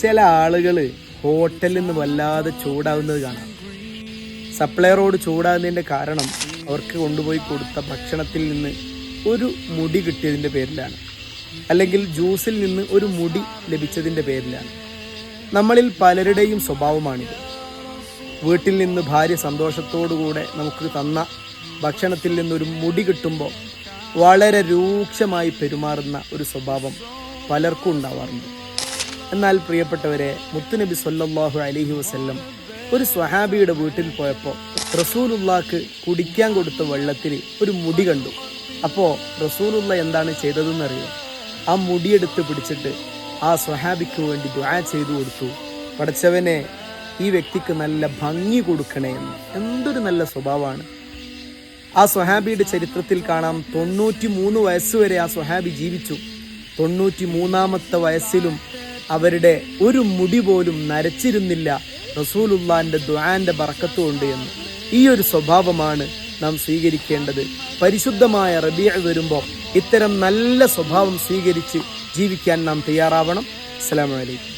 ചില ആളുകൾ ഹോട്ടലിൽ നിന്ന് വല്ലാതെ ചൂടാവുന്നത് കാണാം. സപ്ലയറോട് ചൂടാകുന്നതിന്റെ കാരണം അവർക്ക് കൊണ്ടുപോയി കൊടുത്ത ഭക്ഷണത്തിൽ നിന്ന് ഒരു മുടി കിട്ടിയതിന്റെ പേരിലാണ്. അല്ലെങ്കിൽ ജ്യൂസിൽ നിന്ന് ഒരു മുടി ലഭിച്ചതിന്റെ പേരിലാണ്. നമ്മളിൽ പലരുടെയും സ്വഭാവമാണിത്. വീട്ടിൽ നിന്ന് ഭാര്യ സന്തോഷത്തോടുകൂടെ നമുക്ക് തന്ന ഭക്ഷണത്തിൽ നിന്നൊരു മുടി കിട്ടുമ്പോൾ വളരെ രൂക്ഷമായി പെരുമാറുന്ന ഒരു സ്വഭാവം പലർക്കും ഉണ്ടാവാറുണ്ട്. എന്നാൽ പ്രിയപ്പെട്ടവരെ മുത്തുനബി സൊല്ലാഹു അലൈഹി വസ്ല്ലം ഒരു സ്വഹാബിയുടെ വീട്ടിൽ പോയപ്പോൾ റസൂലുള്ളാക്ക് കുടിക്കാൻ കൊടുത്ത വെള്ളത്തിൽ ഒരു മുടി കണ്ടു. അപ്പോൾ റസൂലുള്ള എന്താണ് ചെയ്തതെന്നറിയോ? ആ മുടിയെടുത്ത് പിടിച്ചിട്ട് ആ സ്വഹാബിക്ക് വേണ്ടി ദ്വാ ചെയ്തു കൊടുത്തു. പഠിച്ചവനെ ഈ വ്യക്തിക്ക് നല്ല ഭംഗി കൊടുക്കണേ എന്ന്. എന്തൊരു നല്ല സ്വഭാവമാണ്. ആ സ്വഹാബിയുടെ ചരിത്രത്തിൽ കാണാം തൊണ്ണൂറ്റി മൂന്ന് വയസ്സുവരെ ആ സ്വഹാബി ജീവിച്ചു. തൊണ്ണൂറ്റി മൂന്നാമത്തെ വയസ്സിലും അവരുടെ ഒരു മുടി പോലും നരച്ചിരുന്നില്ല. റസൂലുള്ളാന്റെ ദുആന്റെ ബറക്കത്തുകൊണ്ട് എന്ന്. ഈ ഒരു സ്വഭാവമാണ് നാം സ്വീകരിക്കേണ്ടത്. പരിശുദ്ധമായ റബിയ വരുമ്പോൾ ഇത്തരം നല്ല സ്വഭാവം സ്വീകരിച്ച് ജീവിക്കാൻ നാം തയ്യാറാവണം. അസ്സലാമു അലൈക്കും.